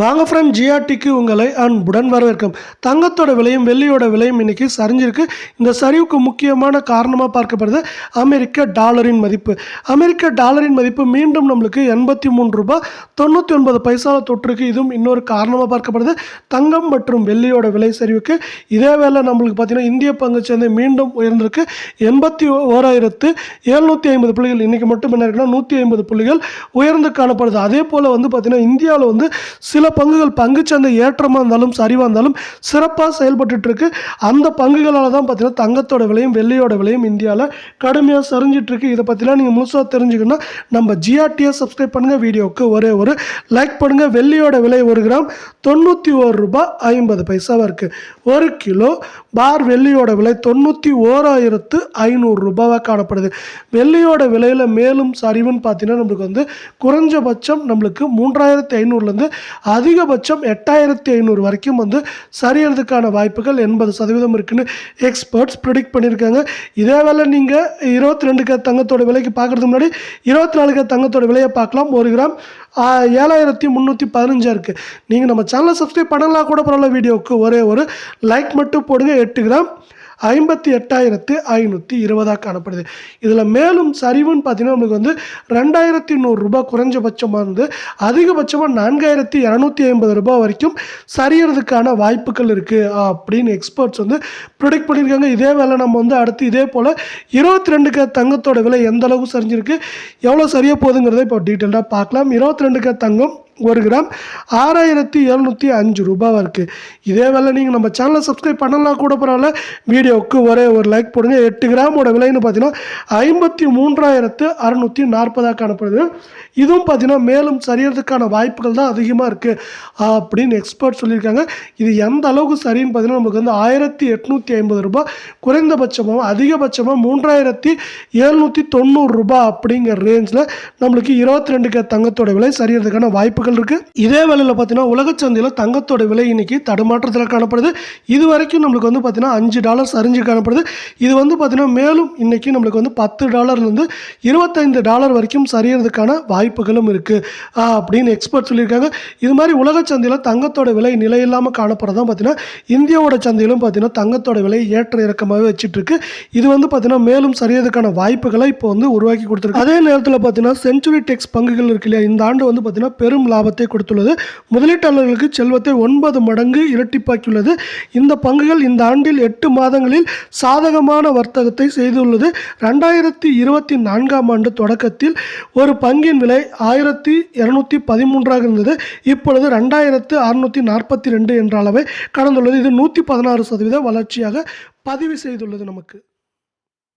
வாங்க ஃப்ரெண்ட் ஜிஆர்டிக்கு உங்களை அன்புடன் வரவேற்கும் தங்கத்தோட விலையும் வெள்ளியோட விலையும் இன்னைக்கு சரிஞ்சிருக்கு. இந்த சரிவுக்கு முக்கியமான காரணமாக பார்க்கப்படுது அமெரிக்க டாலரின் மதிப்பு. அமெரிக்க டாலரின் மதிப்பு மீண்டும் நம்மளுக்கு எண்பத்தி மூணு ரூபாய் தொண்ணூற்றி ஒன்பது பைசாவில் தொற்றுக்கு இதுவும் இன்னொரு காரணமாக பார்க்கப்படுது. தங்கம் மற்றும் வெள்ளியோட விலை சரிவுக்கு இதே வேளை நம்மளுக்கு பார்த்தீங்கன்னா இந்திய பங்கு சந்தை மீண்டும் உயர்ந்திருக்கு. எண்பத்தி ஓராயிரத்து எழுநூற்றி ஐம்பது புள்ளிகள் இன்றைக்கி மட்டும் என்ன இருக்குன்னா நூற்றி ஐம்பது புள்ளிகள் உயர்ந்து காணப்படுது. அதே போல் வந்து பார்த்திங்கன்னா இந்தியாவில் வந்து சில பங்குகள் பங்குச்சந்தை ஏற்றமாக இருந்தாலும் சரிவாக இருந்தாலும் சிறப்பாக செயல்பட்டுட்டு இருக்கு அந்த பங்குகளால் தான் பார்த்தீங்கன்னா தங்கத்தோட விலையும் வெள்ளியோட விலையும் இந்தியாவில் கடுமையாக சரிஞ்சிட்ருக்கு. இதை பற்றிலாம் நீங்கள் முழுசாக தெரிஞ்சுக்கணும்னா நம்ம ஜிஆர்டியை சப்ஸ்கிரைப் பண்ணுங்கள் வீடியோவுக்கு ஒரே ஒரு லைக் பண்ணுங்கள் வெள்ளியோட விலை ஒரு கிராம் தொண்ணூற்றி ஒரு ரூபாய் ஐம்பது பைசாவாக இருக்குது ஒரு கிலோ பார் வெள்ளியோட விலை தொண்ணூற்றி ஓராயிரத்து ஐநூறு ரூபாவாக காணப்படுது. வெள்ளியோட விலையில் மேலும் சரிவுன்னு பார்த்தீங்கன்னா நம்மளுக்கு வந்து குறைஞ்சபட்சம் நம்மளுக்கு மூன்றாயிரத்தி ஐநூறுலேருந்து அதிகபட்சம் எட்டாயிரத்தி ஐநூறு வரைக்கும் வந்து சரியறதுக்கான வாய்ப்புகள் எண்பது சதவீதம் இருக்குன்னு எக்ஸ்பர்ட்ஸ் ப்ரிடிக்ட் பண்ணியிருக்காங்க. இதே வேலை நீங்கள் இருபத்தி ரெண்டு கே தங்கத்தோட விலைக்கு பார்க்குறதுக்கு முன்னாடி இருபத்தி நாலு கே தங்கத்தோட விலையை பார்க்கலாம். ஒரு கிராம் ஏழாயிரத்தி முந்நூற்றி பதினஞ்சா இருக்குது நீங்கள் நம்ம சேனலை சப்ஸ்கிரைப் பண்ணலாம் கூட பரவாயில்ல வீடியோவுக்கு ஒரே ஒரு லைக் மட்டும் போடுங்க. எட்டு கிராம் ஐம்பத்தி எட்டாயிரத்து ஐநூற்றி இருபதாக காணப்படுது. இதில் மேலும் சரிவுன்னு பார்த்தீங்கன்னா நம்மளுக்கு வந்து ரெண்டாயிரத்தி நூறுரூபா குறைஞ்சபட்சமாக இருந்து அதிகபட்சமாக நான்காயிரத்தி இரநூத்தி ஐம்பது ரூபாய் வரைக்கும் சரியறதுக்கான வாய்ப்புகள் இருக்குது அப்படின்னு எக்ஸ்பர்ட்ஸ் வந்து ப்ரொடிக்ட் பண்ணியிருக்காங்க. இதே வேலை நம்ம வந்து அடுத்து இதே போல் இருபத்தி ரெண்டுக்கு தங்கத்தோட விலை எந்த அளவுக்கு சரிஞ்சிருக்கு எவ்வளோ சரியாக போகுதுங்கிறத இப்போ டீட்டெயிலாக பார்க்கலாம். இருபத்தி ரெண்டுக்கு தங்கம் ஒரு கிராம் ஆறாயிரத்தி எழுநூற்றி அஞ்சு ரூபாவாக இருக்குது இதே வேலை நீங்கள் நம்ம சேனலை சப்ஸ்கிரைப் பண்ணலாம் கூட பரவாயில்ல. வீடியோவுக்கு ஒரே ஒரு லைக் போடுங்க. எட்டு கிராமோட விலைன்னு பார்த்தீங்கன்னா ஐம்பத்தி மூன்றாயிரத்து அறநூற்றி நாற்பதாக காணப்படுது. இதுவும் பார்த்தீங்கன்னா மேலும் சரியறதுக்கான வாய்ப்புகள் தான் அதிகமாக இருக்குது அப்படின்னு எக்ஸ்பர்ட் சொல்லியிருக்காங்க. இது எந்த அளவுக்கு சரின்னு பார்த்தீங்கன்னா நமக்கு வந்து ஆயிரத்தி எட்நூற்றி ஐம்பது ரூபாய் குறைந்தபட்சமாக அதிகபட்சமாக மூன்றாயிரத்தி எழுநூற்றி தொண்ணூறு ரூபாய் அப்படிங்கிற ரேஞ்சில் நம்மளுக்கு இருபத்தி ரெண்டுக்கு தங்கத்தோட விலை சரியறதுக்கான பொருட்கள் இருக்குது இதே வேலையில் பார்த்தீங்கன்னா உலக சந்தையில் தங்கத்தோட விலை இன்னைக்கு தடுமாற்றத்தில் காணப்படுது. இது வரைக்கும் நம்மளுக்கு வந்து பார்த்தீங்கன்னா அஞ்சு டாலர் சரிஞ்சு காணப்படுது. இது வந்து பார்த்தீங்கன்னா மேலும் இன்னைக்கு நம்மளுக்கு வந்து பத்து டாலர்லேருந்து இருபத்தைந்து டாலர் வரைக்கும் சரியறதுக்கான வாய்ப்புகளும் இருக்குது அப்படின்னு எக்ஸ்பர்ட் சொல்லியிருக்காங்க. இது மாதிரி உலக சந்தையில் தங்கத்தோட விலை நிலையில்லாமல் காணப்படுறதா பார்த்தீங்கன்னா இந்தியாவோட சந்தையிலும் பார்த்தீங்கன்னா தங்கத்தோட விலை ஏற்ற இறக்கமாகவே வச்சுட்டு இருக்கு. இது வந்து பார்த்தீங்கன்னா மேலும் சரியறதுக்கான வாய்ப்புகளை இப்போ வந்து உருவாக்கி கொடுத்துருக்கு. அதே நேரத்தில் பார்த்தீங்கன்னா செஞ்சுரி டெக்ஸ் பங்குகள் இருக்கு இல்லையா? இந்த ஆண்டு வந்து பார்த்தீங்கன்னா பெரும் லாபத்தை கொடுத்துள்ளது. முதலீட்டாளர்களுக்கு செல்வத்தை ஒன்பது மடங்கு இரட்டிப்பாக்கியுள்ளது. இந்த பங்குகள் இந்த ஆண்டில் எட்டு மாதங்களில் சாதகமான வர்த்தகத்தை செய்துள்ளது. ரெண்டாயிரத்தி இருபத்தி நான்காம் ஆண்டு தொடக்கத்தில் ஒரு பங்கின் விலை ஆயிரத்தி இருநூற்றி பதிமூன்றாக இருந்தது. இப்பொழுது ரெண்டாயிரத்து அறுநூற்றி நாற்பத்தி ரெண்டு என்ற அளவை கடந்துள்ளது. இது நூற்றி பதினாறு சதவீத வளர்ச்சியாக பதிவு செய்துள்ளது நமக்கு.